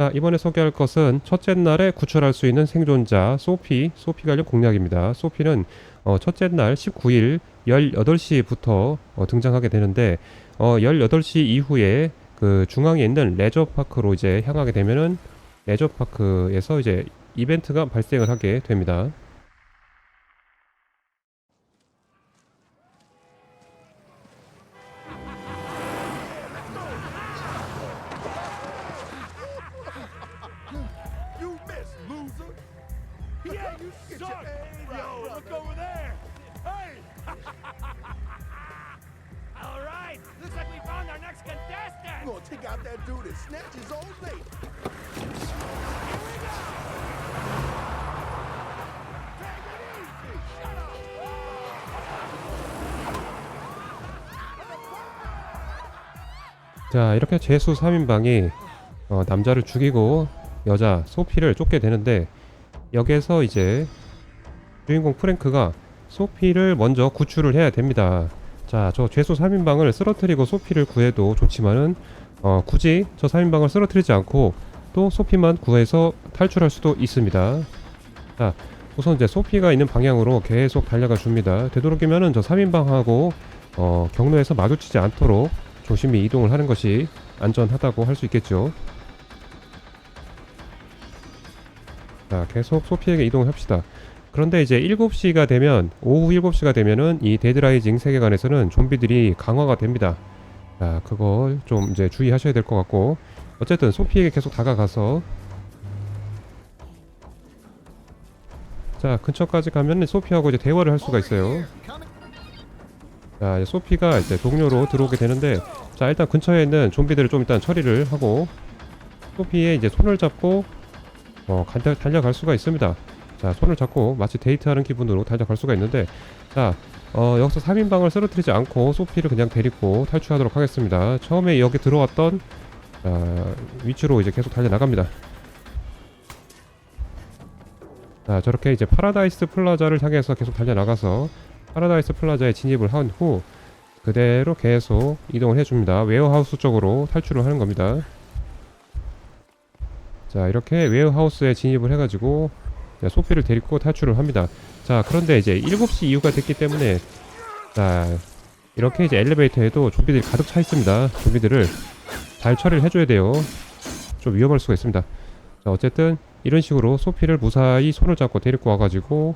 자, 이번에 소개할 것은 첫째 날에 구출할 수 있는 생존자 소피, 소피 관련 공략입니다. 소피는 어, 첫째 날 19일 18시부터 어, 등장하게 되는데 어, 18시 이후에 그 중앙에 있는 레저파크로 이제 향하게 되면은 레저파크에서 이제 이벤트가 발생을 하게 됩니다. Loser. Yeah, you suck. Yo, look over there. Hey. All right, looks like we found our next contestant. We're gonna take out that dude and snatch his old lady. Take it easy. Shut up. 자, 이렇게 죄수 3인방이 어, 남자를 죽이고 여자 소피를 쫓게 되는데 여기에서 이제 주인공 프랭크가 소피를 먼저 구출을 해야 됩니다. 자, 저 죄수 3인방을 쓰러뜨리고 소피를 구해도 좋지만은 어, 굳이 저 3인방을 쓰러뜨리지 않고 또 소피만 구해서 탈출할 수도 있습니다. 자, 우선 이제 소피가 있는 방향으로 계속 달려가 줍니다. 되도록이면은 저 3인방하고 어, 경로에서 마주치지 않도록 조심히 이동을 하는 것이 안전하다고 할 수 있겠죠. 자, 계속 소피에게 이동을 합시다. 그런데 이제 7시가 되면, 오후 7시가 되면은 이 데드라이징 세계관에서는 좀비들이 강화가 됩니다. 자, 그걸 좀 이제 주의하셔야 될 것 같고, 어쨌든 소피에게 계속 다가가서, 자, 근처까지 가면 소피하고 이제 대화를 할 수가 있어요. 자, 이제 소피가 이제 동료로 들어오게 되는데, 자, 일단 근처에 있는 좀비들을 좀 일단 처리를 하고, 소피의 이제 손을 잡고, 어, 간다, 달려갈 수가 있습니다. 자, 손을 잡고 마치 데이트하는 기분으로 달려갈 수가 있는데, 자, 어, 여기서 3인방을 쓰러뜨리지 않고 소피를 그냥 데리고 탈출하도록 하겠습니다. 처음에 여기 들어왔던, 자, 위치로 이제 계속 달려나갑니다. 자, 저렇게 이제 파라다이스 플라자를 향해서 계속 달려나가서 파라다이스 플라자에 진입을 한 후 그대로 계속 이동을 해줍니다. 웨어하우스 쪽으로 탈출을 하는 겁니다. 자, 이렇게 웨어하우스에 진입을 해가지고 자, 소피를 데리고 탈출을 합니다. 자, 그런데 이제 7시 이후가 됐기 때문에 자, 이렇게 이제 엘리베이터에도 좀비들이 가득 차 있습니다. 좀비들을 잘 처리를 해줘야 돼요. 좀 위험할 수가 있습니다. 자, 어쨌든 이런 식으로 소피를 무사히 손을 잡고 데리고 와가지고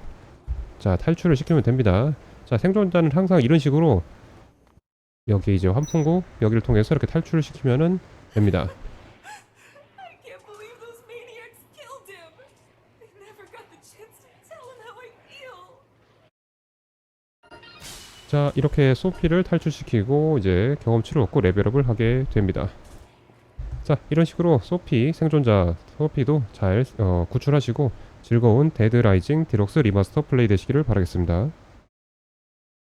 자 탈출을 시키면 됩니다. 자 생존자는 항상 이런 식으로 여기 이제 환풍구 여기를 통해서 이렇게 탈출을 시키면은 됩니다. 자 이렇게 소피를 탈출시키고 이제 경험치를 얻고 레벨업을 하게 됩니다. 자 이런 식으로 소피 생존자 소피도 잘 어, 구출하시고 즐거운 데드 라이징 디럭스 리마스터 플레이 되시기를 바라겠습니다.